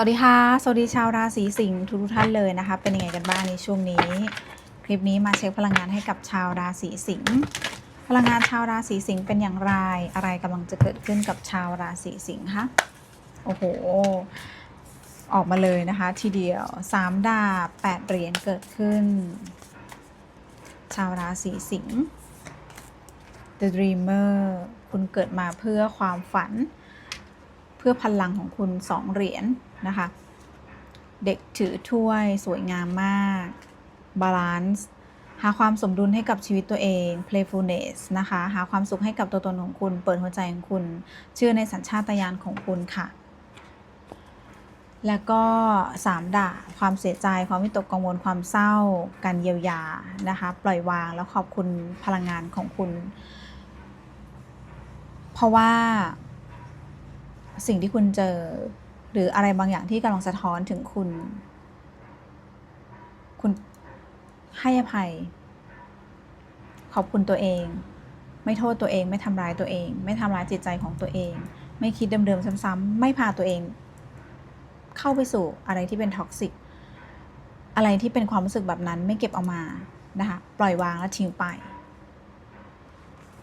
วัสดีค่ะ สวัสดีชาวราศีสิงห์ทุกท่านเลยนะคะ เป็นยังไงกันบ้างในช่วงนี้ คลิปนี้มาเช็คพลังงานให้กับชาวราศีสิงห์พลังงานชาวราศีสิงห์เป็นอย่างไร อะไรกำลังจะเกิดขึ้นกับชาวราศีสิงห์คะโอ้โห ออกมาเลยนะคะ ทีเดียวสามดาบแปดเหรียญเกิดขึ้น ชาวราศีสิงห์ The Dreamer คุณเกิดมาเพื่อความฝัน เพื่อพลังของคุณสองเหรียญ นะคะ เด็กถือถ้วยสวยงามมากบาลานซ์หาความสมดุลให้กับชีวิตตัวเอง playfulness นะคะ หาความสุขให้กับตัวตนของคุณ เปิดหัวใจของคุณ เชื่อในสัญชาตญาณของคุณค่ะ แล้วก็สามดาความเสียใจ ความวิตกกังวล ความเศร้า การเยียวยา นะคะ ปล่อยวาง แล้วขอบคุณพลังงานของคุณ เพราะว่าสิ่งที่คุณเจอ รืออะไรบางอย่างที่กำลังสะท้อนถึงคุณ คุณให้อภัย ขอบคุณตัวเอง ไม่โทษตัวเอง ไม่ทำร้ายตัวเอง ไม่ทำร้ายจิตใจของตัวเอง ไม่คิดเดิมๆซ้ำๆไม่พาตัวเอง เข้าไปสู่อะไรที่เป็นท็อกซิกอะไรที่เป็นความรู้สึกแบบนั้นไม่เก็บเอามานะคะปล่อยวางและทิ้งไป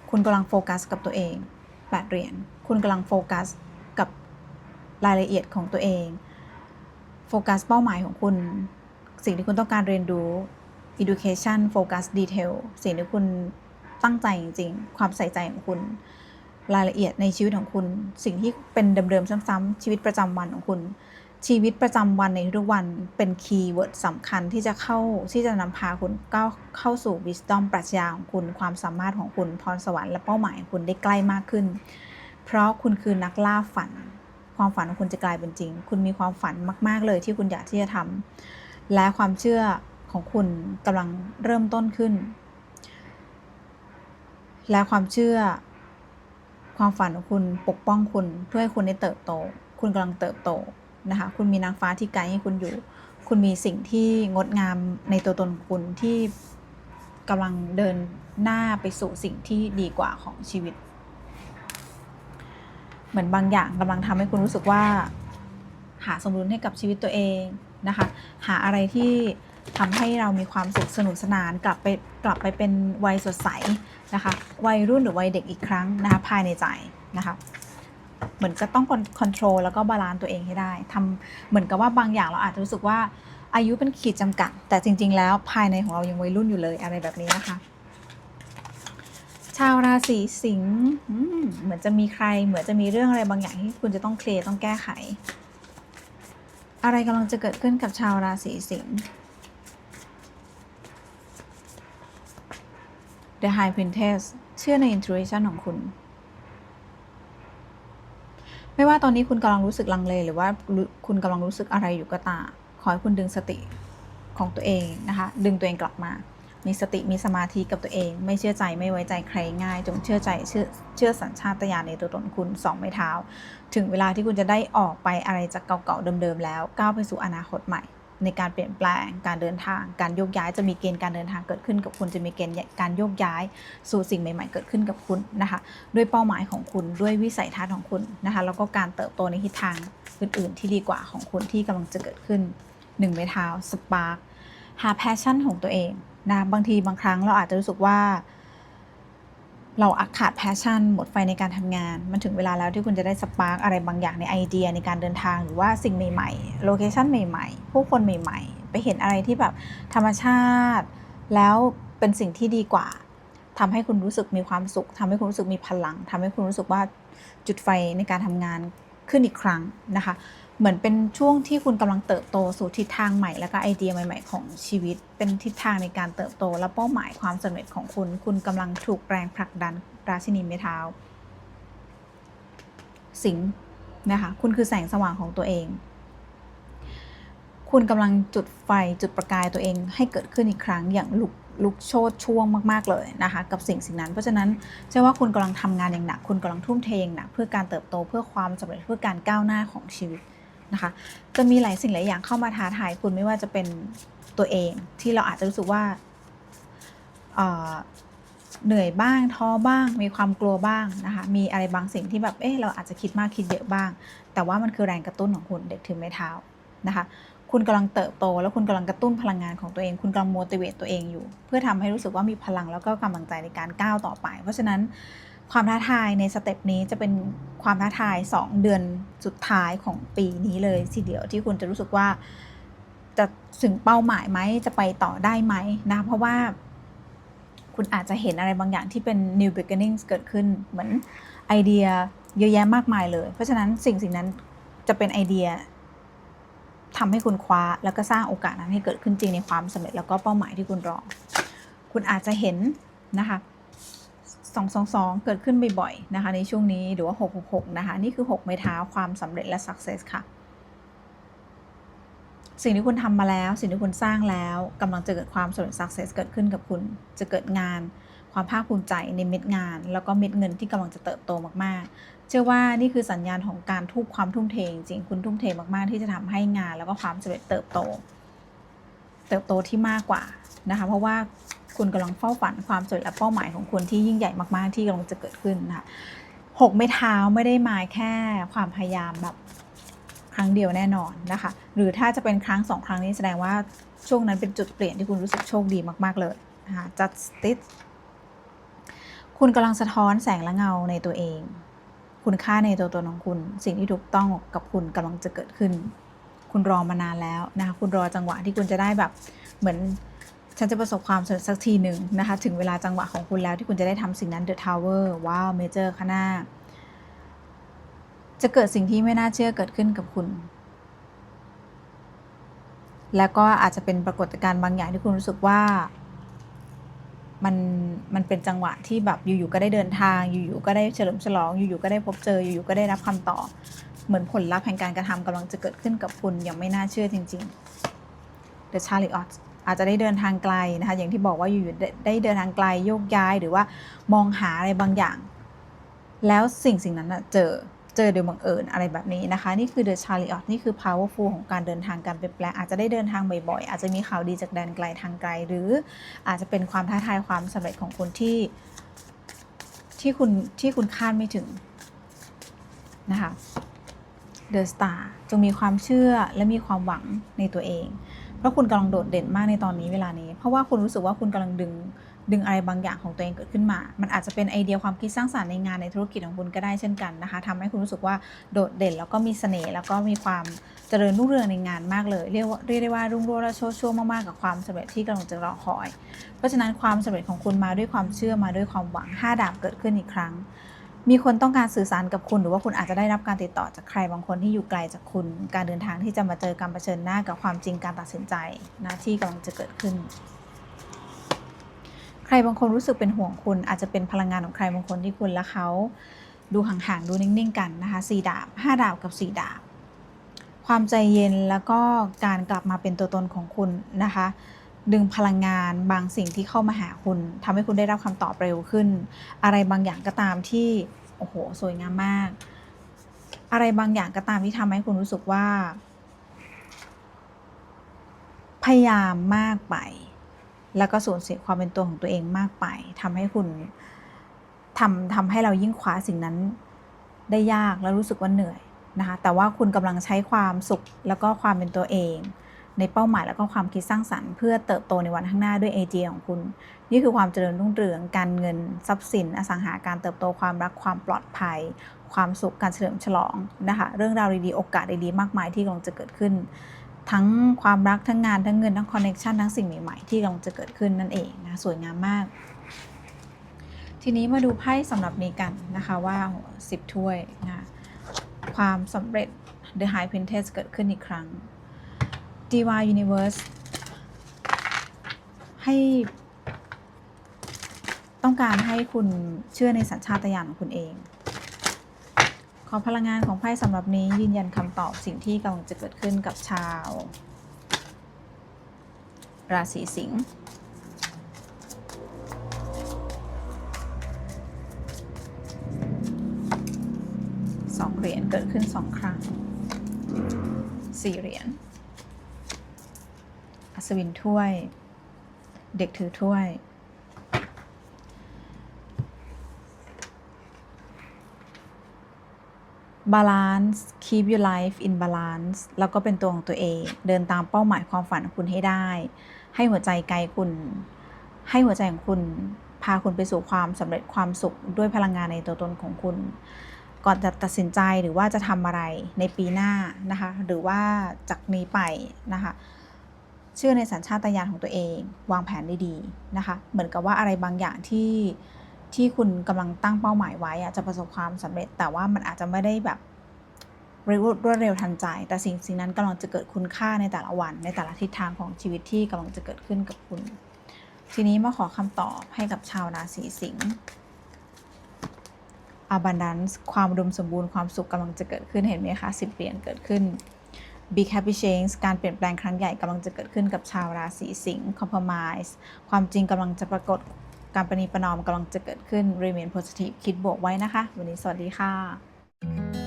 คุณกำลังโฟกัสกับตัวเองแปดเหรียญคุณกำลังโฟกัส รายละเอียดของตัวเอง โฟกัสเป้าหมายของคุณ สิ่งที่คุณต้องการเรียนรู้ education focus detail สิ่งที่คุณตั้งใจจริงๆ ความใส่ใจของคุณ รายละเอียดในชีวิตของคุณ สิ่งที่เป็นเดิมๆซ้ำๆชีวิตประจำวันของคุณ ชีวิตประจำวันในทุกวันเป็นคีย์เวิร์ดสำคัญที่จะเข้าที่จะนำพาคุณก้าวเข้าสู่ wisdom ปรัชญาของคุณ ความสามารถของคุณ พรสวรรค์และเป้าหมายของคุณได้ใกล้มากขึ้น เพราะคุณคือนักล่าฝัน ความฝันของคุณจะกลายเป็นจริง คุณมีความฝันมาก ๆ เลยที่คุณอยากที่จะทำและความเชื่อของคุณกำลังเริ่มต้นขึ้น และความเชื่อ ความฝันของคุณปกป้องคุณเพื่อให้คุณได้เติบโต คุณกำลังเติบโตนะคะคุณมีนางฟ้าที่ไกด์ให้คุณอยู่ คุณมีสิ่งที่งดงามในตัวตนของคุณที่กำลังเดินหน้าไปสู่สิ่งที่ดีกว่าของชีวิต เหมือนบางอย่างกำลังทำให้คุณรู้สึกว่า หาสมดุลให้กับชีวิตตัวเองนะคะ หาอะไรที่ทำให้เรามีความสุขสนุกสนานกลับไปกลับไปเป็นวัยสดใสนะคะ วัยรุ่นหรือวัยเด็กอีกครั้งนะคะภายในใจนะคะเหมือนจะต้องคอนโทรลแล้วก็บาลานซ์ตัวเองให้ได้ทำเหมือนกับว่าบางอย่างเราอาจจะรู้สึกว่าอายุเป็นขีดจำกัด แต่จริง ๆ แล้วภายในของเรายังวัยรุ่นอยู่เลยอะไรแบบนี้นะคะ ชาวราศีสิงห์เหมือนจะมีใคร เหมือนจะมีเรื่องอะไรบางอย่างที่คุณจะต้องเคลียร์ต้องแก้ไข อะไรกำลังจะเกิดขึ้นกับชาวราศีสิงห์ The High Princess เชื่อใน intuition ของคุณ ไม่ว่าตอนนี้คุณกำลังรู้สึกลังเล หรือว่าคุณกำลังรู้สึกอะไรอยู่ก็ตามขอให้คุณดึงสติของตัวเองนะคะ ดึงตัวเองกลับมา มีสติมีสมาธิกับตัวเอง ไม่เชื่อใจไม่ไว้ใจใครง่าย จงเชื่อใจเชื่อเชื่อสัญชาตญาณในตัวตนคุณสองไม้เท้า ถึงเวลาที่คุณจะได้ออกไปอะไรจากเก่าๆเดิมๆแล้วก้าวไปสู่อนาคตใหม่ ในการเปลี่ยนแปลงการเดินทาง การโยกย้ายจะมีเกณฑ์การเดินทางเกิดขึ้นกับคุณจะมีเกณฑ์การโยกย้ายสู่สิ่งใหม่ ๆ เกิดขึ้นกับคุณนะคะด้วยเป้าหมายของคุณด้วยวิสัยทัศน์ของคุณนะคะแล้วก็การเติบโตในทิศทางอื่น ๆ ที่ดีกว่าของคุณที่กำลังจะเกิดขึ้นหนึ่งไม้เท้าสปาร์คหาแพชชั่นของตัวเอง นะบางทีบางครั้งเราอาจจะรู้สึกว่า เราขาดแพชชั่น หมดไฟในการทำงาน มันถึงเวลาแล้วที่คุณจะได้สปาร์กอะไรบางอย่างในไอเดียในการเดินทางหรือว่าสิ่งใหม่ๆโลเคชันใหม่ๆ ผู้คนใหม่ ๆ ไปเห็นอะไรที่แบบธรรมชาติ แล้วเป็นสิ่งที่ดีกว่าทำให้คุณรู้สึกมีความสุขทำให้คุณรู้สึกมีพลังทำให้คุณรู้สึกว่าจุดไฟในการทำงานขึ้นอีกครั้งนะคะ เหมือนเป็นช่วงที่คุณกำลังเติบโตสู่ทิศทางใหม่ แล้วก็ไอเดียใหม่ ๆ ของชีวิต เป็นทิศทางในการเติบโต และเป้าหมายความสำเร็จของคุณ คุณกำลังถูกแรงผลักดันราชินีไม้เท้าสิงห์นะคะคุณคือแสงสว่างของตัวเอง คุณกำลังจุดไฟจุดประกายตัวเองให้เกิดขึ้นอีกครั้งอย่างลุกลุกโชดช่วงมาก ๆ เลยนะคะ กับสิ่งสิ่งนั้น เพราะฉะนั้นเชื่อว่าคุณกำลังทำงานอย่างหนัก คุณกำลังทุ่มเทอย่างหนักเพื่อการเติบโตเพื่อความสำเร็จเพื่อการก้าวหน้าของชีวิต นะคะจะมีหลายสิ่งหลายอย่างเข้ามาท้าทายคุณไม่ว่าจะเป็นตัวเองที่เราอาจจะรู้สึกว่าเเหนื่อยบ้างท้อบ้าง มีความกลัวบ้างนะคะมีอะไรบางสิ่งที่แบบเอ๊ะเราอาจจะคิดมากคิดเยอะบ้าง แต่ว่ามันคือแรงกระตุ้นของคุณเด็กถือไม้เท้านะคะคุณกำลังเติบโต แล้วคุณกำลังกระตุ้นพลังงานของตัวเอง คุณกำลัง motivate ตัวเองอยู่ เพื่อทำให้รู้สึกว่ามีพลังแล้วก็กำลังใจในการก้าวต่อไป เพราะฉะนั้นความท้าทายในสเต็ปนี้จะเป็น ความท้าทาย 2 เดือนสุดท้ายของปีนี้เลยทีเดียวที่คุณจะรู้สึกว่าจะถึงเป้าหมายไหมจะไปต่อได้ไหมนะเพราะว่าคุณอาจจะเห็นอะไรบางอย่างที่เป็น new beginnings เกิดขึ้นเหมือนไอเดียเยอะแยะมากมายเลย เพราะฉะนั้นสิ่งสิ่งนั้นจะเป็นไอเดียทำให้คุณคว้าแล้วก็สร้างโอกาสนั้นให้เกิดขึ้นจริงในความสำเร็จแล้วก็เป้าหมายที่คุณรอ คุณอาจจะเห็นนะคะ สองสองสองเกิดขึ้นบ่อยๆนะคะในช่วงนี้หรือว่าหกหกหกนะคะ นี่คือหกไม้เท้าความสำเร็จและ success ค่ะ สิ่งที่คุณทำมาแล้ว สิ่งที่คุณสร้างแล้วกำลังจะเกิดความสำเร็จ success เกิดขึ้นกับคุณจะเกิดงาน ความภาคภูมิใจในเม็ดงาน แล้วก็เม็ดเงินที่กำลังจะเติบโตมากๆ เชื่อว่านี่คือสัญญาณของการทุ่มความทุ่มเทจริงคุณทุ่มเทมากๆ ที่จะทำให้งาน แล้วก็ความสำเร็จเติบโต เติบโตที่มากกว่านะคะ เพราะว่า คุณกำลังเฝ้าฝันความสำเร็จและเป้าหมายของคุณที่ยิ่งใหญ่มากๆ ที่กำลังจะเกิดขึ้นนะคะหกไม้เท้าไม่ได้มาแค่ความพยายามแบบครั้งเดียวแน่นอนนะคะ หรือถ้าจะเป็นครั้งสองครั้งนี้แสดงว่าช่วงนั้นเป็นจุดเปลี่ยนที่คุณรู้สึกโชคดีมากๆเลยนะคะ justice คุณกำลังสะท้อนแสงและเงาในตัวเอง คุณค่าในตัวตนของคุณ สิ่งที่ถูกต้องกับคุณกำลังจะเกิดขึ้น คุณรอมานานแล้วนะคะคุณรอจังหวะที่คุณจะได้แบบเหมือน ฉันจะประสบความสำเร็จสักทีหนึ่งนะคะ ถึงเวลาจังหวะของคุณแล้วที่คุณจะได้ทำสิ่งนั้น The Tower ว้าวเมเจอร์ข้างหน้า จะเกิดสิ่งที่ไม่น่าเชื่อเกิดขึ้นกับคุณ แล้วก็อาจจะเป็นปรากฏการณ์บางอย่างที่คุณรู้สึกว่ามันมันเป็นจังหวะที่แบบอยู่ๆก็ได้เดินทาง อยู่ๆก็ได้เฉลิมฉลอง อยู่ๆก็ได้พบเจอ อยู่ๆก็ได้รับคำตอบเหมือนผลลัพธ์แห่งการกระทำกำลังจะเกิดขึ้นกับคุณอย่างไม่น่าเชื่อจริงๆ The Chariot อาจจะได้เดินทางไกลนะคะอย่างที่บอกว่าอยู่ๆได้เดินทางไกลโยกย้ายหรือว่ามองหาอะไรบางอย่าง แล้วสิ่งสิ่งนั้นเจอเจอโดยบังเอิญอะไรแบบนี้นะคะ นี่คือ The Chariot นี่คือ powerful ของการเดินทางการเปลี่ยนแปลงอาจจะได้เดินทางบ่อยๆ อาจจะมีข่าวดีจากแดนไกลทางไกล หรืออาจจะเป็นความท้าทายความสำเร็จของคุณที่ที่คุณที่คุณคาดไม่ถึงนะคะ The Star จงมีความเชื่อและมีความหวังในตัวเอง เพราะคุณกำลังโดดเด่นมากในตอนนี้เวลานี้ เพราะว่าคุณรู้สึกว่าคุณกำลังดึงดึงอะไรบางอย่างของตัวเองเกิดขึ้นมา มันอาจจะเป็นไอเดียความคิดสร้างสรรค์ในงานในธุรกิจของคุณก็ได้เช่นกันนะคะทำให้คุณรู้สึกว่าโดดเด่นแล้วก็มีเสน่ห์แล้วก็มีความเจริญรุ่งเรืองในงานมากเลย เรียกว่าเรียกได้ว่ารุ่งโรจน์และโชดช่วงมากๆกับความสำเร็จที่กำลังจะรอคอย เพราะฉะนั้นความสำเร็จของคุณมาด้วยความเชื่อมาด้วยความหวังห้าดาบเกิดขึ้นอีกครั้ง มีคนต้องการสื่อสารกับคุณ หรือว่าคุณอาจจะได้รับการติดต่อจากใครบางคนที่อยู่ไกลจากคุณ การเดินทางที่จะมาเจอการเผชิญหน้ากับความจริงการตัดสินใจนะที่กำลังจะเกิดขึ้น ใครบางคนรู้สึกเป็นห่วงคุณ อาจจะเป็นพลังงานของใครบางคนที่คุณและเขาดูห่างๆ ดูนิ่งๆ กันนะคะสี่ดาบห้าดาบกับสี่ดาบ ความใจเย็นแล้วก็การกลับมาเป็นตัวตนของคุณนะคะ ดึงพลังงานบางสิ่งที่เข้ามาหาคุณทำให้คุณได้รับคำตอบเร็วขึ้น อะไรบางอย่างก็ตามที่โอ้โหสวยงามมาก อะไรบางอย่างก็ตามที่ทำให้คุณรู้สึกว่า พยายามมากไป แล้วก็สูญเสียความเป็นตัวของตัวเองมากไปทำให้คุณทำทำให้เรายิ่งคว้าสิ่งนั้นได้ยากแล้วรู้สึกว่าเหนื่อยนะคะแต่ว่าคุณกำลังใช้ความสุขแล้วก็ความเป็นตัวเอง ในเป้าหมายแล้วก็ความคิดสร้างสรรค์เพื่อเติบโตในวันข้างหน้าด้วยไอเดียของคุณ นี่คือความเจริญรุ่งเรืองการเงิน ทรัพย์สิน อสังหาการเติบโตความรักความปลอดภัย ความสุขการเฉลิมฉลองนะคะเรื่องราวดีๆโอกาสดีๆมากมายที่กำลังจะเกิดขึ้น ทั้งความรักทั้งงานทั้งเงินทั้งคอนเน็ชันทั้งสิ่งใหม่ๆที่กำลังจะเกิดขึ้นนั่นเองนะสวยงามมาก ทีนี้มาดูไพ่สำหรับนี้กันนะคะว่าสิบถ้วยนะความสำเร็จ The High Princess เกิดขึ้นอีกครั้ง Diva Universe ให้ต้องการให้คุณเชื่อในสัญชาตญาณของคุณเอง ขอพลังงานของไพ่สำหรับนี้ยืนยันคำตอบสิ่งที่กำลังจะเกิดขึ้นกับชาว ราศีสิงห์สองเหรียญเกิดขึ้นสองครั้งสี่เหรียญ สวินถ้วย เด็กถือถ้วยบาลานซ์ keep your life in balance แล้วก็เป็นตัวของตัวเอง เดินตามเป้าหมายความฝันของคุณให้ได้ ให้หัวใจไกลคุณ ให้หัวใจของคุณ พาคุณไปสู่ความสำเร็จความสุขด้วยพลังงานในตัวตนของคุณ ก่อนจะตัดสินใจหรือว่าจะทำอะไรในปีหน้านะคะ หรือว่าจากนี้ไปนะคะ เชื่อในสัญชาตญาณของตัวเอง วางแผนได้ดีนะคะ เหมือนกับว่าอะไรบางอย่างที่ที่คุณกำลังตั้งเป้าหมายไว้อะจะประสบความสำเร็จ แต่ว่ามันอาจจะไม่ได้แบบรวรวดเร็วทันใจ แต่สิ่งสิ่งนั้นกำลังจะเกิดคุณค่าในแต่ละวัน ในแต่ละทิศทางของชีวิตที่กำลังจะเกิดขึ้นกับคุณ ทีนี้มาขอคำตอบให้กับชาวราศีสิงห์ abundance ความอุดมสมบูรณ์ความสุขกำลังจะเกิดขึ้นเห็นไหมคะสิบเหรียญเกิดขึ้น big happy change การเปลี่ยนแปลงครั้งใหญ่กำลังจะเกิดขึ้นกับชาวราศีสิงห์ compromise ความจริงกำลังจะปรากฏการประนีประนอมกำลังจะเกิดขึ้น remain positive คิดบวกไว้นะคะ วันนี้สวัสดีค่ะ